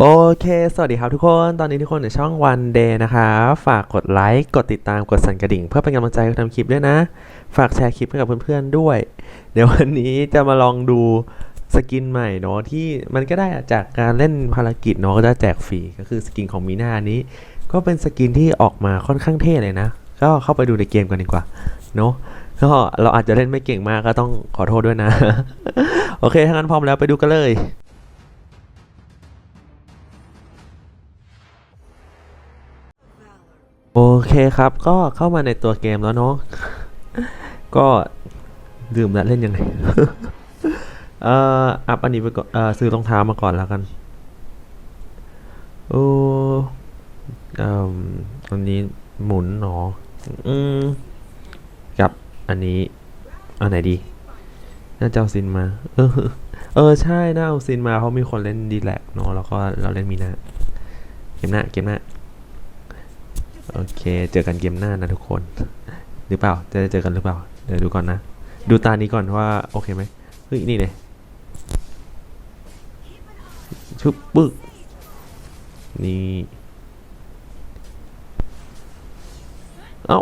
โอเค สวัสดีครับทุกคน ตอนนี้ทุกคนในช่อง One Day นะคะฝากกดไลค์ กดติดตาม กดสั่นกระดิ่ง เพื่อเป็นกำลังใจให้ทำคลิปด้วยนะ ฝากแชร์คลิปให้กับเพื่อนๆด้วย เดี๋ยววันนี้จะมาลองดูสกินใหม่เนาะที่มันก็ได้จากการเล่นภารกิจเนาะก็จะแจกฟรี ก็คือสกินของมีนานี้ ก็เป็นสกินที่ออกมาค่อนข้างเท่เลยนะ ก็เข้าไปดูในเกมกันดีกว่าเนาะก็เราอาจจะเล่นไม่เก่งมากก็ต้องขอโทษด้วยนะ โอเคถ้างั้นพร้อมแล้วไปดูกันเลย โอเคครับ ก็เข้ามาในตัวเกมแล้วเนาะ ก็ลืมแล้วเล่นยังไง เอ่อ อัพอันนี้ไปก่อน เอ่อ ซื้อรองเท้ามาก่อนแล้วกัน โอ้เอ่ออันนี้หมุนหนอ อืม กับอันนี้อันไหนดี น่าจะเอาซินมา เออ เออ ใช่ น่าเอาซินมาเพราะมีคนเล่นดีแลกเนาะ แล้วก็เราเล่นมีนาเกมหน้า เกมหน้า โอเค เจอกันเกมหน้านะทุกคน หรือเปล่า จะได้เจอกันหรือเปล่า เดี๋ยวดูก่อนนะ ดูตานี้ก่อนว่า โอเคไหมเฮ้ย นี่เลยชุบปึ๊กนี่เอ้า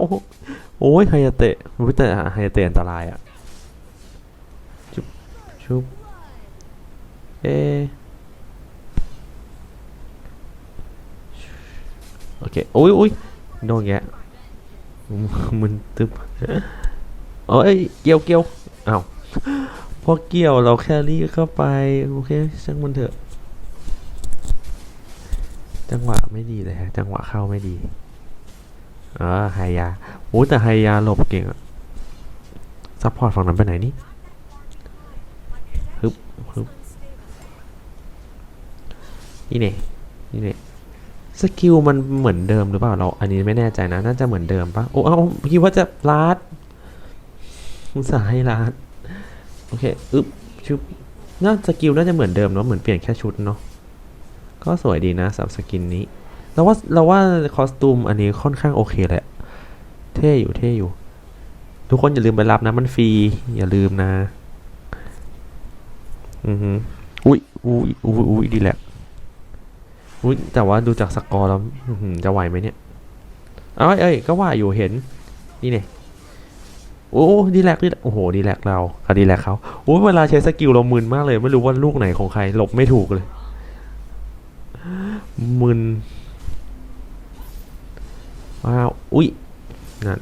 โอ้ยไฮยาเตะวิแต่ไฮยาเตะอันตรายอะชุบชุบเอโอเคโอ้ยโอ้ย โดนแกะมึนตึบเอ้ยเกี่ยวเกี่ยวอ้าวพอเกี่ยวเราแครี่เข้าไป โอเคช่างมันเถอะ จังหวะไม่ดีเลยฮะ จังหวะเข้าไม่ดีอ่าไฮยาโอ้แต่ไฮยาหลบเก่งอะซัพพอร์ตฝั่งนั้นไปไหนนี่ฮึบฮึบนี่เนี่ยนี่เนี่ย สกิลมันเหมือนเดิมหรือเปล่าเรา อันนี้ไม่แน่ใจนะน่าจะเหมือนเดิมปะโอ้เอาคิดว่าจะลาดอุตส่าห์ให้ลาดโอเคอึ๊บชุบน่าสกิลน่าจะเหมือนเดิมเนาะเหมือนเปลี่ยนแค่ชุดเนาะก็สวยดีนะสำหรับสกินนี้เราว่าเราว่าคอสตูมอันนี้ค่อนข้างโอเคเละเท่อยู่เท่อยู่ ทุกคนอย่าลืมไปรับนะมันฟรีอย่าลืมนะ อือฮึอุ้ยอุ้ยอุ้ยอุ้ยดีแหละ อุ้ยแต่ว่าดูจากสกอร์แล้วจะไหวไหมเนี่ยเอ้ยเอ้ยก็ว่าอยู่เห็น นี่เนี่ยโอ้ดีแลกดีโอ้โหดีแลกเรากับดีแลกเขาโอ้เวลาใช้สกิลเรามึนมากเลย ไม่รู้ว่าลูกไหนของใคร หลบไม่ถูกเลย มึนว้าวอุ้ยนั่น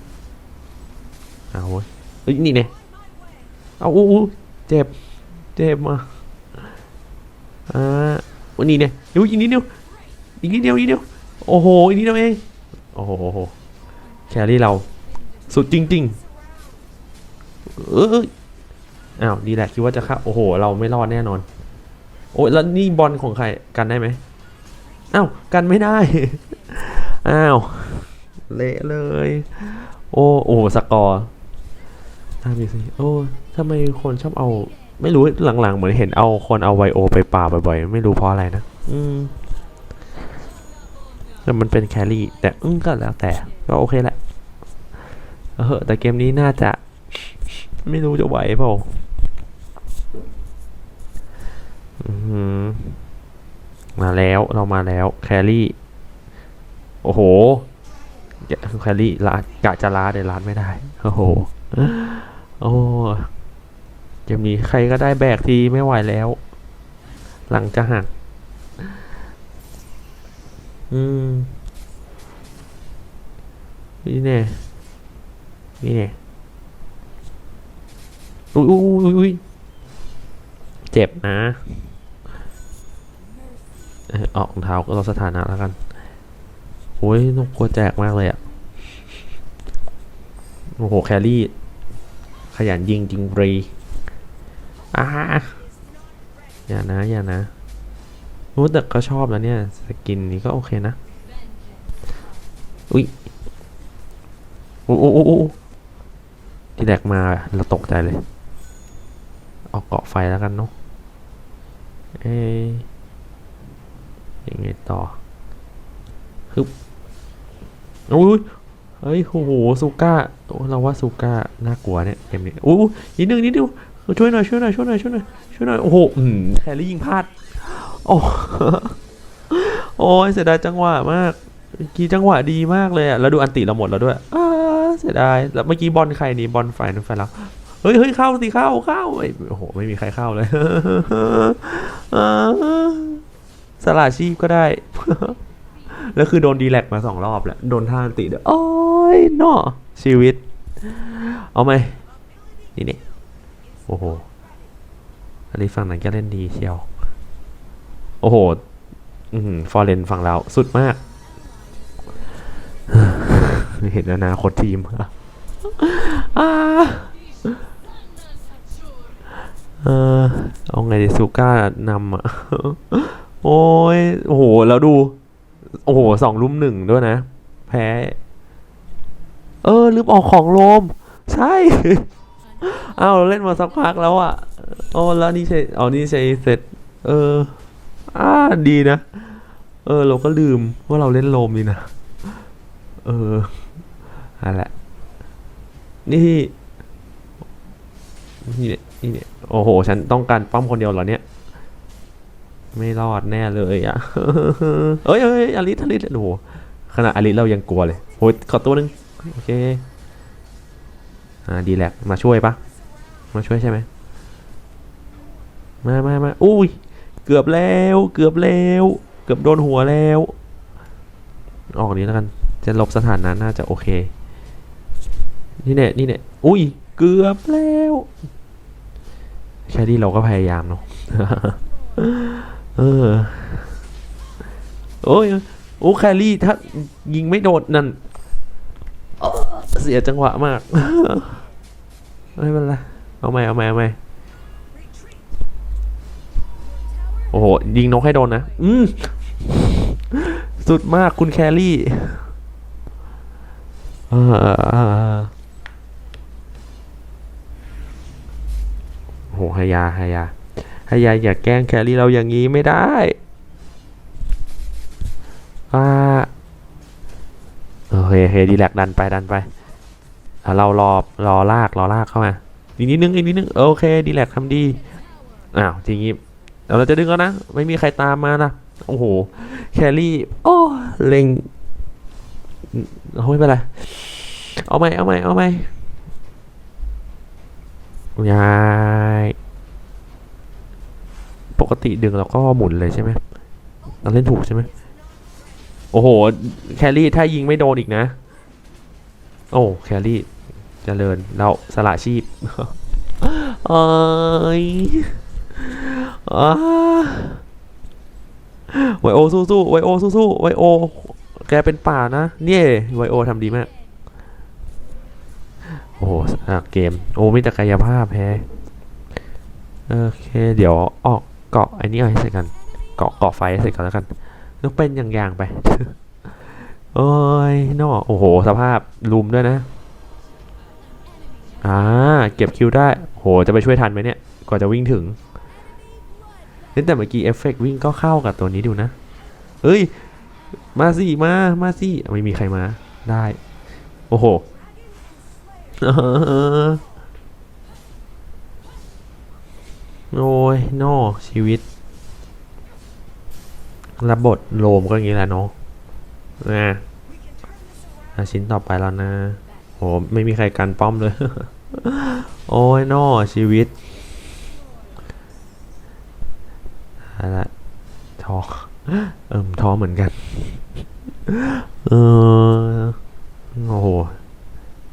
เอาเว้ยเอ้ยนี่เนี่ยเอาอู้เจ็บ เจ็บมาอ่าวันนี้เนี่ยดูอีกนิดเดียว อีกนิดเดียวอีกนิดเดียว โอ้โห อีกนิดเดียวเอง โอ้โห แครี่เรา สุดจริง ๆ เอออ้าวดีแหละคิดว่าจะเข้าโอ้โห เราไม่รอดแน่นอน โอ้ยแล้วนี่บอลของใครกันได้ไหมอ้าวกันไม่ได้ อ้าว เละเลย โอ้โอ้สกอร์ตามดูสิโอ้ทำไมคนชอบเอา ไม่รู้หลังๆ เหมือนเห็นเอาคนเอาไวโอไปป่าบ่อยๆ ไม่รู้เพราะอะไรนะ อืม แต่มันเป็นแครี่ แต่อึ้งก็แล้วแต่ ก็โอเคแหละเออแต่เกมนี้น่าจะ ไม่รู้จะไหวเปล่าอือหือมาแล้วเรามาแล้วแครี่ โอ้โหแครี่ลาดกะจะลาดแต่ลาดไม่ได้ โอ้โห โอ้เกมนี้ใครก็ได้แบกทีไม่ไหวแล้ว หลังจะหัก อืมนี่แน่นี่แน่อุ้ยอุ้ยอุ้ยอุ้ยเจ็บนะออกรองเท้าก็ลดสถานะแล้วกันโอ้ยนกกลัวแจกมากเลยอะโอ้โห แครี่ ขยันยิงจริงรีอ่าอย่านะ อย่านะ รู้แต่ก็ชอบแล้วเนี่ย สกินนี้ก็โอเคนะ อุ้ยโอ้โอ้โอ้ที่แรกมาเราตกใจเลยเอาเกาะไฟแล้วกันเนาะ เอ๊ยยังไงต่อฮึบอุ้ยเฮ้ย โอ้โหซูก้าเราว่าซูก้าน่ากลัวเนี่ยเกมนี้อู้นิดนึงนิดนึงช่วยหน่อยช่วยหน่อยช่วยหน่อยช่วยหน่อยช่วยหน่อย โอ้โหอืมแครี่ยิงพลาด โอ้โอ้ยเสียดายจังหวะมากเมื่อกี้จังหวะดีมากเลยอะแล้วดูอันติเราหมดแล้วด้วยอ้าเสียดายแล้วเมื่อกี้บอลใครนี่บอลฝ่ายนู้นฝ่ายเราเฮ้ยเฮ้ยเข้าสิเข้าเข้าโอ้โหไม่มีใครเข้าเลยสละชีพก็ได้ แล้วคือโดนดีแลกมาสองรอบแล้วโดนท่าอันติเด้อโอ้ยเนาะชีวิต เอาไหมนี่นี่โอ้โหอันนี้ฝั่งนั้นก็เล่นดีเชียว โอ้โหฟอร์เรนฝั่งเราสุดมาก เห็นอนาคตทีมอ่าเออเอาไงดิซูก้านำอะ โอ้ย โอ้โห แล้วดู โอ้โหสองลุ่มหนึ่งด้วยนะ แพ้ เออ ลืมออกของโรม ใช่ อ้าว เราเล่นมาสักพักแล้วอะ โอ้แล้วนี่ใช่เอานี่ใช้เสร็จ เออ อ่าดีนะ เออ เราก็ลืมว่าเราเล่นโรมนี่นะ เอออะแหละ นี่ นี่เนี่ยนี่เนี่ยโอ้โห ฉันต้องการป้อมคนเดียวเหรอเนี่ย ไม่รอดแน่เลยอะเอ้ยเอ้ยอลิสอลิสโอ้โหขนาดอลิสเรายังกลัวเลยโอ้ยขอตัวหนึง โอเค อ่า ดีแลกมาช่วยปะมาช่วยใช่ไหมมามามาอุ้ย เกือบแล้ว เกือบแล้ว เกือบโดนหัวแล้ว ออกนี้แล้วกัน จะลบสถานะน่าจะโอเค นี่เนี่ยนี่เนี่ยอุ้ย เกือบแล้ว แค่นี้เราก็พยายามเนาะ เออ โอ้ย โอ้แครี่ถ้ายิงไม่โดดนั่นเอ้อเสียจังหวะมาก ไม่เป็นไร เอาใหม่เอาใหม่เอาใหม่ โอ้โห ยิงนกให้โดนนะ อืมสุดมากคุณแครี่อ่าโอ้โหฮายาฮายาฮายาอย่าแกล้งแครี่เราอย่างนี้ไม่ได้อ่าโอเคโอเคดีแลกดันไปดันไปอะเรารอรอลากรอลากเข้ามาอีกนิดนึงอีกนิดนึงโอเคดีแลกทำดีอ้าวทีนี้ เดี๋ยวเราจะดึงแล้วนะ ไม่มีใครตามมานะ โอ้โห แครี่โอ้เล็งเอาไม่เป็นไร เอาไหมเอาไหมเอาไหมยายปกติดึงเราก็หมุนเลยใช่ไหมเราเล่นถูกใช่ไหมโอ้โห แครี่ถ้ายิงไม่โดนอีกนะ โอ้ แครี่เจริญ เราสละชีพ เอ้ยอ้า ไวโอสู้สู้ไวโอสู้สู้ไวโอ แกเป็นป่านะ เนี่ยไวโอทำดีมาก โอ้โหเกม โอ้มีแต่กายภาพแพ้โอเค เดี๋ยวออกเกาะไอ้นี่เอาให้เสร็จกันเกาะเกาะไฟให้เสร็จก่อนแล้วกันต้องเป็นอย่างๆไป โอ้ยนอโอ้โห สภาพลุมด้วยนะ อ่า เก็บคิวได้ โห จะไปช่วยทันไหมเนี่ย กว่าจะวิ่งถึง แต่เมื่อกี้เอฟเฟกต์วิ่งก็เข้ากับตัวนี้ดูนะเฮ้ย มาสิ มา มาสิ ไม่มีใครมา ได้ โอ้โห โอ้ยโนชีวิตรับบทโลมก็อย่างนี้แหละเนาะนะชิ้นต่อไปแล้วนะโหไม่มีใครกันป้อมเลย โอ้ยโนชีวิต เอาละท้อเอิมท้อเหมือนกัน เออโอ้โห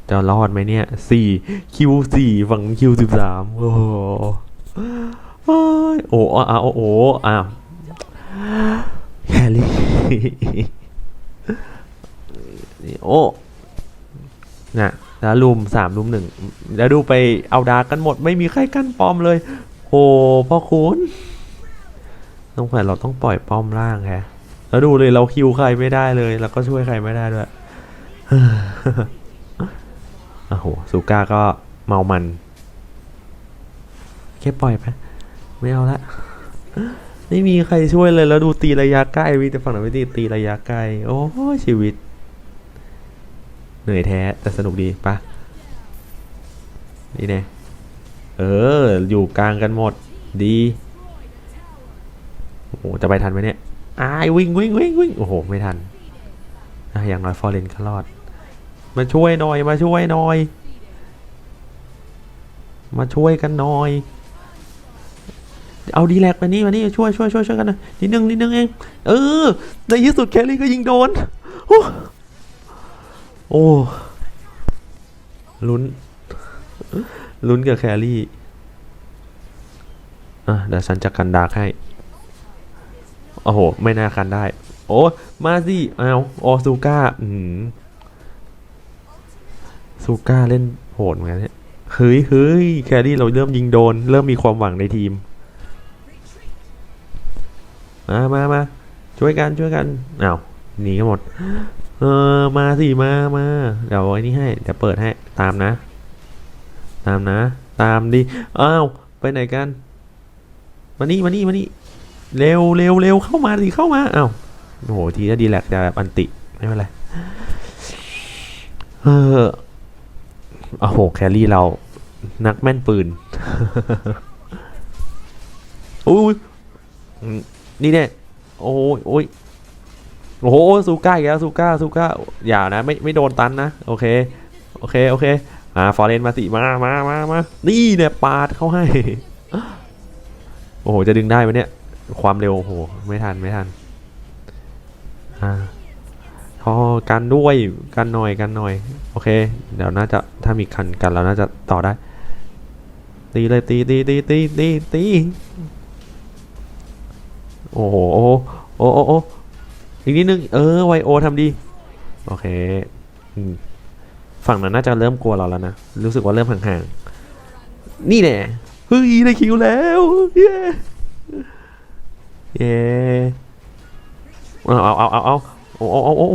จะรอดไหมเนี่ยสี่คิวสี่ฝั่งคิวสิบสามโอ้โหเอ้โอ้อ้าวโอ้โหอ้าวแครี่นี่โอ้น่ะแล้วลุมสามลุมหนึ่งแล้วดูไปเอาดาร์กกันหมดไม่มีใครกั้นปอมเลย โอ้พ่อคุณ ต้องแผ่เราต้องปล่อยป้อมล่างแฮะแล้วดูเลยเราคิวใครไม่ได้เลย แล้วก็ช่วยใครไม่ได้ด้วยโอ้โหซูก้าก็เมามันแค่ปล่อยไปไม่เอาละไม่มีใครช่วยเลยแล้วดูตีระยะใกล้มีแต่ฝั่งนั้นไม่ตีตีระยะไกลโอ้ชีวิต เหนื่อยแท้แต่สนุกดีปะนี่แน่เออ อยู่กลางกันหมดดี โอ้โหจะไปทันไหมเนี่ยอายวิ่งวิ่งวิ่งวิ่งโอ้โหไม่ทันอะอย่างน้อยฟอร์เรนก็รอด มาช่วยหน่อยมาช่วยหน่อย มาช่วยกันหน่อย เอาดีแลกไปนี่มานี่ช่วยช่วยช่วยช่วยกันน่อยนิดนึงนิดนึงเองเออในที่สุดแคลรี่ก็ยิงโดน โอ้โอ้ลุ้นลุ้นกับแครี่อะเดี๋ยวฉันจะกันดาร์กให้ โอ้โห ไม่น่ากันได้ โอ้ มาสิเอาโอซูก้า อืมซูก้าเล่นโหดเหมือนกันเนี่ย เฮ้ยเฮ้ยแครี่เราเริ่มยิงโดน เริ่มมีความหวังในทีม มามามาช่วยกันช่วยกันอ้าวหนีกันหมด เออ มาสิ มามาเดี๋ยวไอ้นี่ให้ เดี๋ยวเปิดให้ ตามนะ ตามนะ ตามดิ อ้าว ไปไหนกัน มานี่ มานี่ มานี่ เร็วเร็วเร็วเข้ามาสิเข้ามาอ้าวโอ้โหทีถ้าดีแลกจะแบบอันติไม่เป็นไรเออโอ้โหแครี่เรานักแม่นปืนอุ้ยนี่เนี่ยโอ้ยโอ้ยโอ้โหซูก้าอีกแล้วซูก้าซูก้าอย่านะไม่ไม่โดนตันนะโอเคโอเคโอเคอ่าฟอร์เรนมาสิมามามามานี่เนี่ยปาดเข้าให้ โอ้โหจะดึงได้ไหมเนี่ย ความเร็วโอ้โหไม่ทันไม่ทันอ่าพอกันด้วยกันหน่อยกันหน่อยโอเค เดี๋ยวน่าจะถ้ามีคันกันเราน่าจะต่อได้ ตีเลยตีตีตีตีตีตีโอ้โหโอ้โหโอ้โหโอ้โหอีกนิดนึงเออไวโอทำดี โอเคฝั่งนั้นน่าจะเริ่มกลัวเราแล้วนะ รู้สึกว่าเริ่มห่างๆ นี่แน่เฮ้ยได้คิวแล้ว เย้เย้เอาเอาเอาเอาเอาโอ้โอ้โอ้โ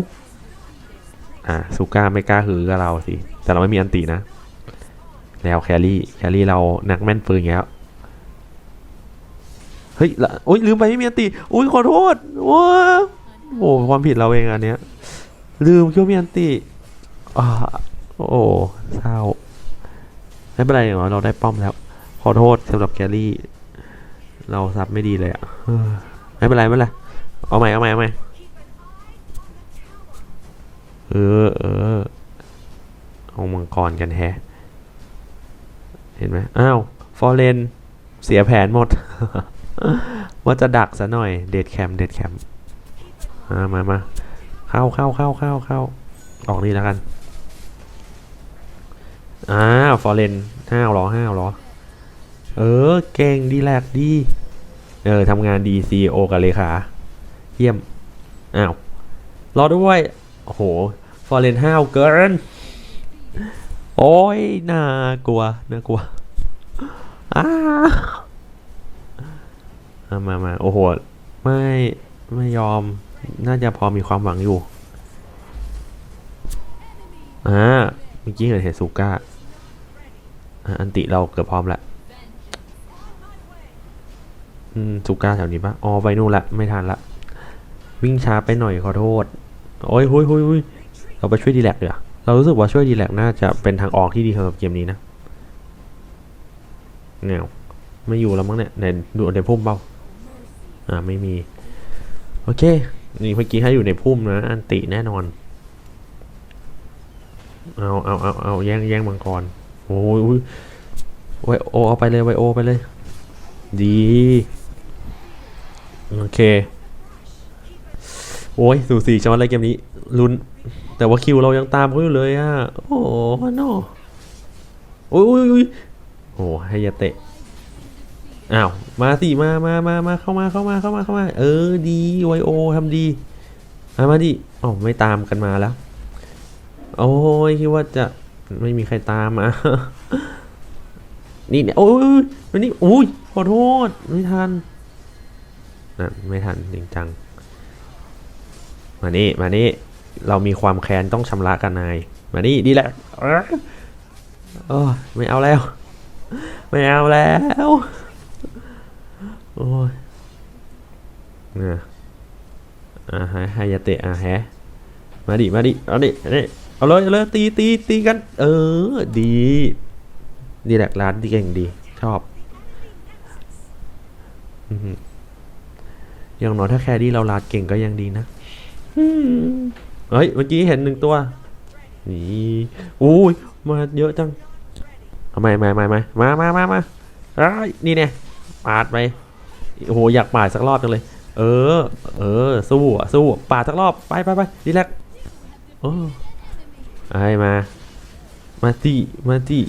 อ่าซูก้าไม่กล้าหือกับเราสิ แต่เราไม่มีอันตีนะ แล้วแครี่ แครี่เรานักแม่นปืนแล้ว เฮ้ยละโอ้ยลืมไปไม่มีอันตีอุ้ยขอโทษว้าโอ้ความผิดเราเองอันเนี้ย ลืมคิดว่ามีอันตีอ่าโอ้เศร้า ไม่เป็นไรหรอกเราได้ป้อมแล้ว ขอโทษสำหรับแครี่ เราซับไม่ดีเลยอะไม่เป็นไรไม่เป็นไรเอาใหม่เอาใหม่เอาใหม่เออเออเอามังกรกันแฮเห็นไหมอ้าวฟอร์เรนเสียแผนหมด ว่าจะดักซะหน่อยเดดแคมเดดแคมมามามาเข้าเข้าเข้าเข้าเข้าออกนี่แล้วกันอ้าวฟอร์เรนห้าวหรอห้าวหรอ เออ เก่งดีแลกดี เออทำงานดีซีโอกับเลขาเยี่ยม อ้าว รอด้วย โอ้โห ฟอร์เรนห้าวเกิน โอ้ย น่ากลัว น่ากลัว อ้าเอามามาโอ้โห ไม่ ไม่ยอม น่าจะพอมีความหวังอยู่ อ่า เมื่อกี้เห็นเห็นซูก้าอันติเราเกือบพร้อมแล้ว อืมซูก้าแถวนี้ปะอ๋อไปนู่นละไม่ทันละ วิ่งช้าไปหน่อยขอโทษ โอ้ยหุยหุยหุยเราไปช่วยดีแลกเดี๋ยวเรารู้สึกว่าช่วยดีแลกน่าจะเป็นทางออกที่ดีสำหรับเกมนี้นะเงาไม่อยู่แล้วมั้งเนี่ยในดูในพุ่มเปล่าอ่าไม่มี โอเค นี่เมื่อกี้ให้อยู่ในพุ่มนะอันติแน่นอน เอาเอาเอาเอาแย่งแย่งมังกรโอ้ยอุ๊ยไวโอเอาไปเลยไวโอไปเลย ดี โอเค โอ้ยสูสีจังวะอะไรเกมนี้ลุ้น แต่ว่าคิวเรายังตามเขาอยู่เลยอะ โอ้โหโนโอ้ยโอ้ยโอ้ยโอ้ให้ยาเตะอ้าวมาสิมามามามาเข้ามาเข้ามาเข้ามาเข้ามา เออดีไวโอทำดีมามาดิอ๋อไม่ตามกันมาแล้ว โอ้ยคิดว่าจะไม่มีใครตามมานี่เนี่ยโอ้ยวันนี้อุ้ยขอโทษไม่ทัน นั่นไม่ทันจริงจัง มานี่มานี่เรามีความแค้นต้องชำระกันนาย มานี่ดีแหละเอ้ยโอ้ไม่เอาแล้ว ไม่เอาแล้ว โอ้ยนี่ยอ่าฮะไฮยาเตะอ่าแฮมาดิ มาดิ เอาดิเอาดิเอาเลยเอาเลยตีตีตีกัน เออ ดี ดีแหละร้านดีเก่งดี ชอบ อือหื ออย่างน้อยถ้าแครี่เราลาดเก่งก็ยังดีนะอืมเฮ้ย เมื่อกี้เห็นหนึ่งตัว นี่อุ้ยมาเยอะจังเอาไม่ไม่ไม่ไม่มามามามาไอ้ยนี่เนี่ยปาดไปโอ้โหอยากปาดสักรอบจังเลย เออ เออ สู้อะสู้อะปาดสักรอบ ไปไปไปดีแลกโอ้ไอ้มา มาที่มาที่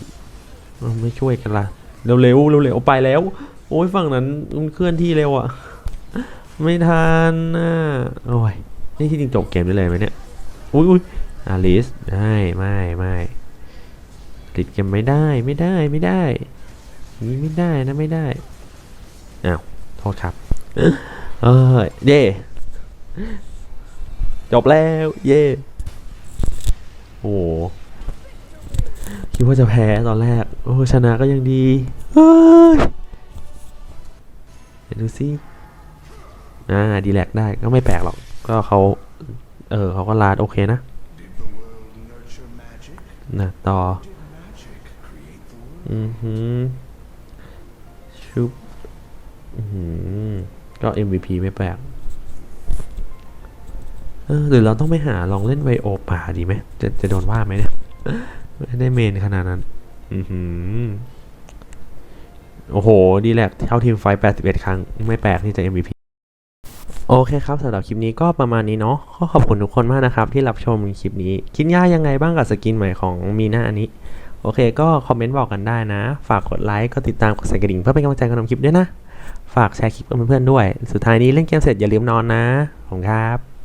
เอาไม่ช่วยกันละเร็วเร็วเร็วเร็วๆไปแล้ว โอ้ยฝั่งนั้นมันเคลื่อนที่เร็วอะ ไม่ทันอะโอ้ย นี่ที่จริงจบเกมได้เลยไหมเนี่ย อุ้ยอุ้ยอาลิสได้ไม่ไม่ติดเกมไม่ได้ไม่ได้ไม่ได้นี่ไม่ได้นะไม่ได้ อ้าว โทษครับ เออเย่จบแล้ว เย่โอ้คิดว่าจะแพ้ตอนแรก โอ้ชนะก็ยังดีเฮ้ยเดี๋ยวดูสิ อ่าดีแลกได้ก็ไม่แปลกหรอก ก็เขาเออเขาก็ลาดโอเคนะนะต่อ อือหือชุบอือก็ MVP ไม่แปลกเออหรือเราต้องไปหาลองเล่นไวโอป่าดีไหมจะจะโดนว่าไหมเนี่ยไม่ได้เมนขนาดนั้น อือหือโอ้โห ดีแลกเท่าทีมไฟ 81 ครั้ง ไม่แปลกที่จะ MVP โอเคครับสำหรับคลิปนี้ก็ประมาณนี้เนาะก็ขอบคุณทุกคนมากนะครับ ที่รับชมคลิปนี้ คิดย่ายังไงบ้างกับสกินใหม่ของมีหน้าอันนี้ โอเค ก็คอมเมนต์บอกกันได้นะ ฝากกดไลค์ก็ติดตามกดสั่นกระดิ่งเพื่อเป็นกำลังใจการทำคลิปด้วยนะ ฝากแชร์คลิปกับเพื่อนๆด้วย สุดท้ายนี้เล่นเกมเสร็จอย่าลืมนอนนะผมครับ